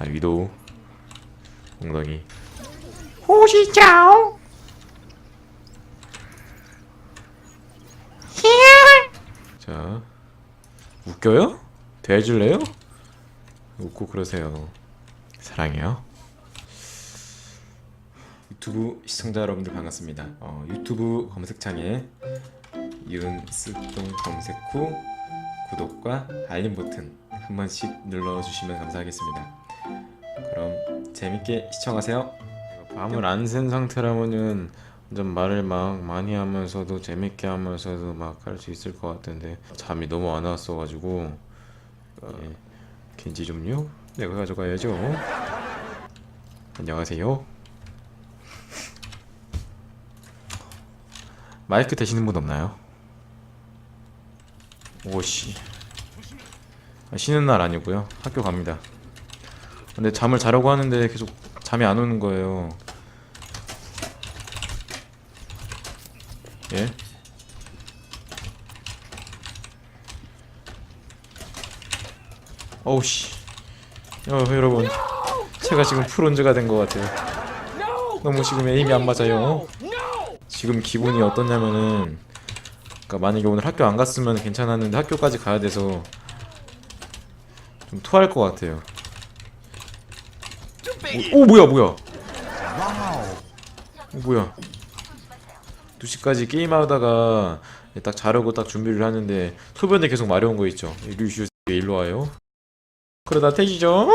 자 위도 엉덩이. 호시짜오. 자 웃겨요? 대해줄래요? 웃고 그러세요. 사랑해요. 유튜브 시청자 여러분들 반갑습니다. 어, 유튜브 검색창에 윤스동 검색 후 구독과 알림 버튼 한 번씩 눌러주시면 감사하겠습니다 그럼 재밌게 시청하세요. 밤을 안샌 상태라면은 좀 말을 막 많이 하면서도 재밌게 하면서도 막 할 수 있을 것 같은데 잠이 너무 안 왔어가지고. 어, 겐지 좀요? 내가 가져가야죠. 안녕하세요. 마이크 되시는 분 없나요? 오씨. 아, 쉬는 날 아니고요. 학교 갑니다 근데 잠을 자려고 하는데 계속 잠이 안 오는 거예요 예? 어우 씨. 어, 여러분. 제가 지금 프론즈가 된 것 같아요. 너무 지금 에임이 안 맞아요. 지금 기분이 어떠냐면은 그러니까 만약에 오늘 학교 안 갔으면 괜찮았는데 학교까지 가야 돼서 좀 토할 것 같아요. 오, 오 뭐야 뭐야? 오, 뭐야? 2시까지 게임하다가 딱 자려고 딱 준비를 하는데 소변에 계속 마려운 거 있죠 루시우스 일로 와요 그러다 태지죠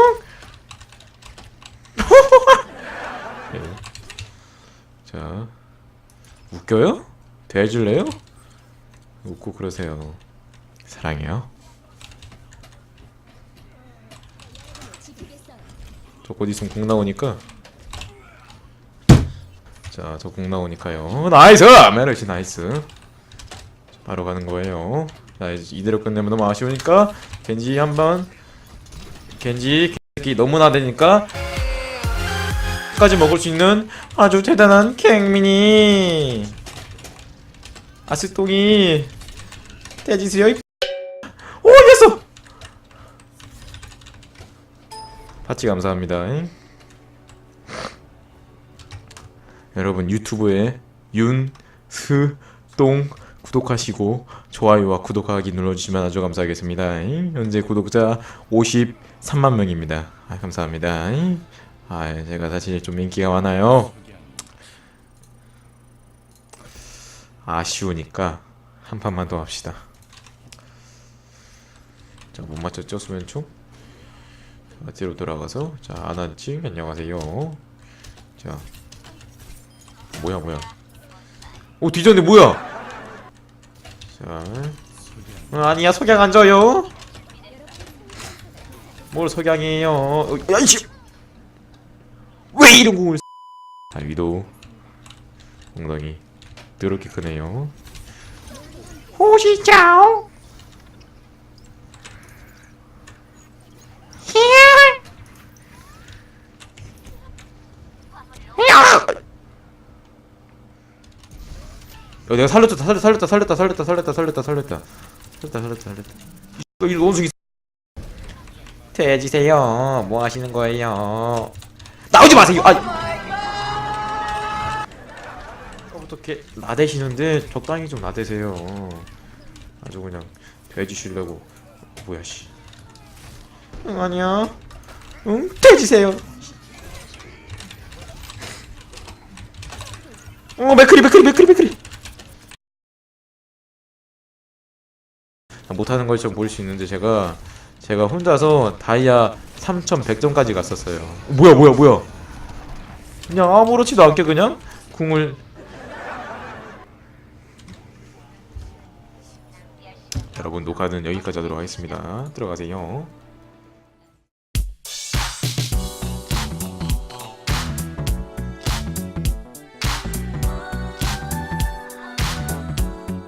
네. 자 웃겨요? 대해줄래요? 웃고 그러세요 사랑해요 저곧 있으면 공 나오니까 자, 저 공 나오니까요. 나이스! 메르시 나이스. 바로 가는 거예요. 자, 이대로 끝내면 너무 아쉬우니까 겐지 한번 겐지 겐지 너무나 되니까 까지 먹을 수 있는 아주 대단한 캥미니 아스똥이 돼지 수여 이 오, 이겼어! 파치 감사합니다. 여러분 유튜브에 윤스똥 구독하시고 좋아요와 구독하기 눌러주시면 아주 감사하겠습니다. 현재 구독자 53만 명입니다. 아, 감사합니다. 아, 제가 사실 좀 인기가 많아요. 아쉬우니까 한 판만 더 합시다. 자, 못 맞췄죠, 수면총? 자, 뒤로 돌아가서 자, 아나치 안녕하세요. 자, 뭐야 뭐야? 오 뒤졌네 뭐야? 자 어, 아니야 석양 안 져요. 뭘 석양이에요? 어, 야이씨! 왜 이런 공을 자 위도 엉덩이 더럽게 크네요. 호시짜오 야 내가 살렸다 살렸다 살렸다 살렸다 살렸다 살렸다 살렸다 살렸다 살렸다 살렸다. 살렸다 이거 이 원숭이 돼지세요. 뭐 하시는 거예요? 나오지 마세요. 아 어떻게 나대시는데 적당히 좀 나대세요. 아주 그냥 돼지시려고. 뭐야 씨. 응, 아니야. 응 돼지세요. 어 맥크리 맥크리 맥크리 맥크리 못하는 걸좀볼수 있는데 제가 제가 혼자서 다이아 3100점까지 갔었어요. 뭐야 뭐야 뭐야? 그냥 아무렇지도 않게 그냥 궁을 여러분 녹화는 여기까지 하도록 하겠습니다. 들어가세요